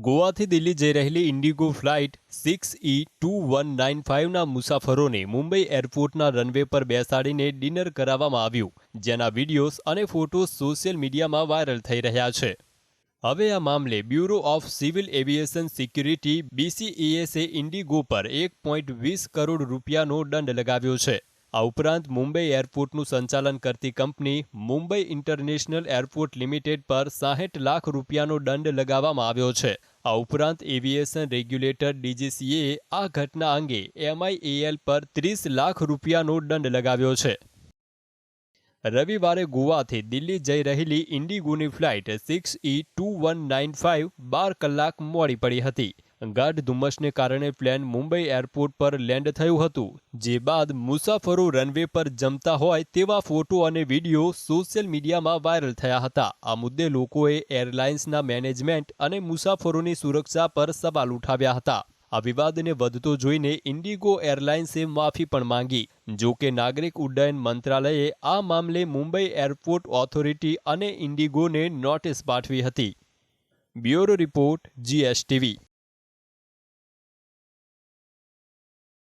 ગોવાથી દિલ્હી જઈ રહેલી Indigo flight six E two one nine ફાઇવના મુસાફરોને મુંબઈ એરપોર્ટના રનવે પર બેસાડીને ડિનર કરાવવામાં આવ્યું, જેના વિડીયોઝ અને ફોટોઝ સોશિયલ મીડિયામાં વાયરલ થઈ રહ્યા છે. હવે આ મામલે bureau of civil aviation security BCAS Indigo પર એક પોઈન્ટ વીસ કરોડ રૂપિયાનો દંડ લગાવ્યો છે. આ ઉપરાંત મુંબઈ એરપોર્ટનું સંચાલન કરતી company Mumbai international airport limited પર સાહીઠ લાખ રૂપિયાનો દંડ લગાવવામાં આવ્યો છે. આ ઉપરાંત એવિએશન રેગ્યુલેટર ડીજીસીએ આ ઘટના અંગે એમઆઈએએલ પર ત્રીસ લાખ રૂપિયાનો દંડ લગાવ્યો છે. રવિવારે ગોવાથી દિલ્હી જઈ રહેલી ઇન્ડિગોની flight six E two one nine five બાર કલાક મોડી પડી હતી. ગાઢ ધુમ્મસને કારણે પ્લેન મુંબઈ એરપોર્ટ પર લેન્ડ થયું હતું. જે બાદ મુસાફરો રનવે પર જમતા હોય તેવા ફોટો અને વીડિયો સોશિયલ મીડિયામાં વાયરલ થયા હતા. આ મુદ્દે લોકોએ એરલાઇન્સના મેનેજમેન્ટ અને મુસાફરોની સુરક્ષા પર સવાલ ઉઠાવ્યા હતા. આ વિવાદને વધતો જોઈને ઇન્ડિગો એરલાઇન્સે માફી પણ માંગી. જો કે નાગરિક ઉડ્ડયન મંત્રાલયે આ મામલે મુંબઈ એરપોર્ટ ઓથોરિટી અને ઇન્ડિગોને નોટિસ પાઠવી હતી. Bureau report, GSTV.